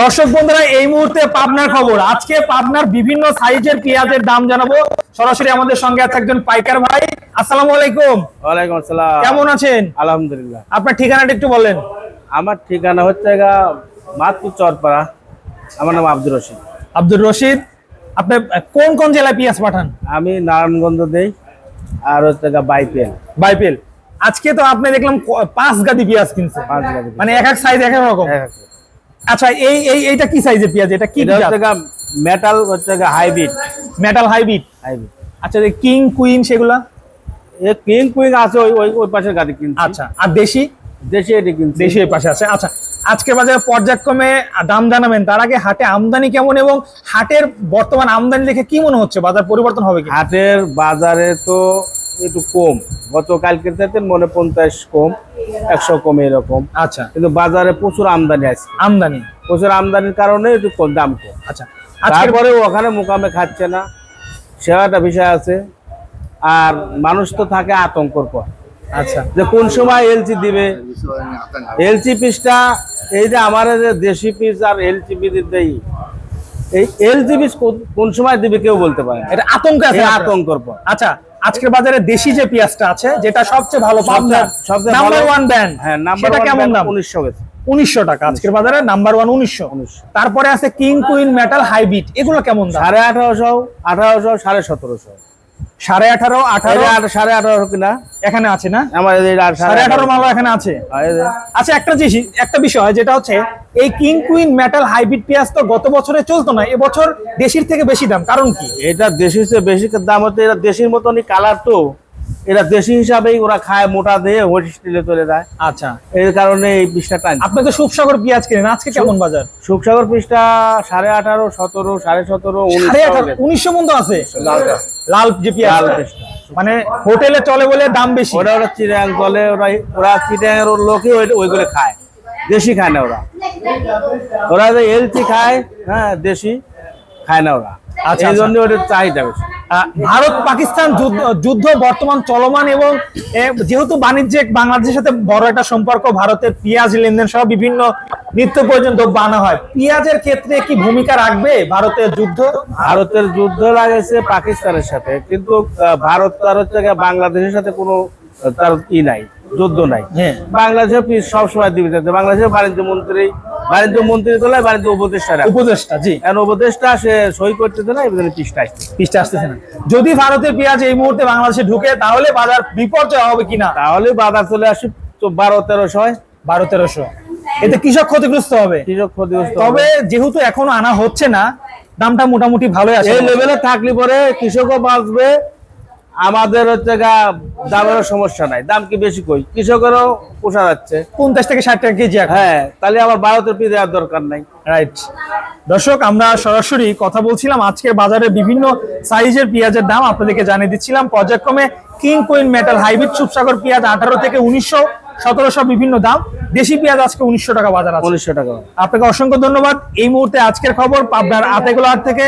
দর্শক বন্ধুরা এই মুহূর্তে পাবনার খবর। আজকে পাবনার বিভিন্ন সাইজের পেঁয়াজের দাম জানাব। সরাসরি আমাদের সঙ্গে আছে একজন পাইকার ভাই। আসসালামু আলাইকুম। ওয়ালাইকুম আসসালাম। কেমন আছেন? আলহামদুলিল্লাহ। আপনার ঠিকানাটা একটু বলেন। আমার ঠিকানা হচ্ছে গা মাতপুর চরপাড়া। আমার নাম আব্দুর রশিদ। আব্দুর রশিদ আপনি কোন কোন জেলায় পেঁয়াজ পাঠান? আমি নারায়ণগঞ্জ দেই আর হচ্ছে গা বাইপিএল বাইপেল। আজকে তো আপনি দেখলাম পাঁচ গাদি পেঁয়াজ কিনছে মানে এক এক সাইজ এক এক রকম। আচ্ছা এই এই এইটা কি সাইজের পেঁয়াজ? এটা কি এটা মেটাল হচ্ছে হাইব্রিড মেটাল হাইব্রিড হাইব্রিড আচ্ছা যে কিং কুইন সেগুলা? কিং কুইন আছে ওই ওই ওই পাশের গাড়ি কিনছি। আচ্ছা আর দেশি? দেশি এটি কিনছি। দেশি এই পাশে আছে। আচ্ছা আজকে বাজারে পর্যায়ক্রমে দাম জানাবেন। তার আগে হাটে আমদানি কেমন এবং হাটের বর্তমান আমদানি দেখে কি মনে হচ্ছে? বাজার পরিবর্তন হবে কি? হাটের বাজারে তো একটু কম। গতকালকে থেকে মনে পঞ্চাশ কম একশো কম এরকম। আচ্ছা। কিন্তু বাজারে প্রচুর আমদানি আছে। আমদানি? প্রচুর আমদানির কারণে একটু কম দাম কম। আচ্ছা। তারপরে ওখানে মোকামে খাচ্ছে না। একটা বিষয় আছে। আর মানুষ তো থাকে আতঙ্কর পর। আচ্ছা। যে কোন সময় এলসি দিবে? এলসি পিসটা এই যে আমার যে দেশি পিস আর এলসি পিস দেই এই এলসি পিস কোন সময় দিবে কেউ বলতে পারে এটা আতঙ্ক আছে আতঙ্কর পর। আচ্ছা। আজকের বাজারে দেশি যে পেঁয়াজটা আছে যেটা সবচেয়ে ভালো সবচেয়ে নাম্বার ওয়ান ব্র্যান্ড হ্যাঁ নাম্বার কেমন দাম? উনিশশো গেছে। উনিশশো টাকা আজকের বাজারে নাম্বার ওয়ান উনিশশো। 1900 তারপরে আছে কিং কুইন মেটাল হাইব্রিড এগুলো কেমন দাম? সাড়ে আঠারোশো আঠারোশো সাড়ে সতেরোশো। সাড়ে আঠারো আঠারো। সাড়ে আঠারো কিনা? এখানে আছে না? আমার সাড়ে আঠারো মালও এখানে আছে। আচ্ছা একটা জিনিস একটা বিষয় যেটা হচ্ছে এই কিং কুইন মেটাল হাইব্রিড পেঁয়াজ তো গত বছরে চলতো না এবছর দেশির থেকে বেশি দাম কারণ কি? এটা দেশির চেয়ে বেশি দাম হচ্ছে এটা দেশির মতনই কালার তো। এটা দেশি হিসাবেই ওরা খায় মোটা দিয়ে হোট স্টিলে চলে যায়। আচ্ছা। এর কারণে এই পিসটা টান। আপনি তো সুপসাগর পেঁয়াজ কিনেন আজকে কেমন বাজার? সুখসাগর পিসটা সাড়ে আঠারো সতেরো সাড়ে সতেরো উনিশশো পর্যন্ত আছে? লাল যে পেঁয়াজ মানে হোটেলে চলে বলে দাম বেশি। ওরা ওরা চিড়িয়াং চলে ওরা ওরা চিড়িয়াংয়ের লোকই ওই- ওইগুলো খায়। দেশি খায় না ওরা। ওরা যে এলচি খায় হ্যাঁ দেশি খায় না ওরা। এই জন্য ওদের চাহিদা বেশি। ভারত পাকিস্তান যুদ্ধ- বর্তমান চলমান এবং যেহেতু বাণিজ্যিক বাংলাদেশের সাথে বড় একটা সম্পর্ক ভারতের পেঁয়াজ লেনদেন সহ বিভিন্ন নিত্য প্রয়োজন দ্রব্য আনা হয়। পেঁয়াজের ক্ষেত্রে কি ভূমিকা রাখবে ভারতের যুদ্ধ? ভারতের যুদ্ধ লাগেছে পাকিস্তানের সাথে কিন্তু ভারত তার হচ্ছে বাংলাদেশের সাথে কোনো তার ই নাই যুদ্ধ নাই। হ্যাঁ। বাংলাদেশের সবসময় দিবে বাংলাদেশের বাণিজ্য মন্ত্রী বাণিজ্য মন্ত্রী তোলায় বাণিজ্য উপদেষ্টা উপদেষ্টা জি। এখন উপদেষ্টা? সে সই করতেছে না এবার পিসটা আসছে পিসটা আসতেছে না। যদি ভারতের পেঁয়াজ এই মুহূর্তে বাংলাদেশে ঢুকে তাহলে বাজার বিপর্যয় হবে কিনা? তাহলে বাজার চলে আসে তো বারো তেরোশো হয় বারো তেরোশো এতে কৃষক ক্ষতিগ্রস্ত হবে। কৃষক ক্ষতিগ্রস্ত তবে যেহেতু এখনও আনা হচ্ছে না দামটা মোটামুটি ভালোই আছে। এই লেভেলে থাকলে পরে কৃষকও বাঁচবে আমাদের হচ্ছে গা দামেরও সমস্যা নাই। দাম কি বেশি কই? কৃষকেরও পোষা যাচ্ছে। পঞ্চাশ থেকে ষাট টাকা কেজি হ্যাঁ তাহলে আবার ভারতের পিস দেওয়ার দরকার নাই। রাইট দর্শক আমরা সরাসরি কথা বলছিলাম আজকের বাজারে বিভিন্ন সাইজের পেঁয়াজের দাম। আপনাদেরকে জানিয়ে দিচ্ছিলাম পর্যায়ক্রমে king queen metal hybrid Supsagar পেঁয়াজ আঠারো থেকে উনিশশো সতেরোশো বিভিন্ন দাম। দেশি পেঁয়াজ আজকে উনিশশো টাকা বাজার আছে। উনিশশো টাকা। আপনাকে অসংখ্য ধন্যবাদ। এই মুহূর্তে আজকের খবর পাবনার আতেগুলো থেকে।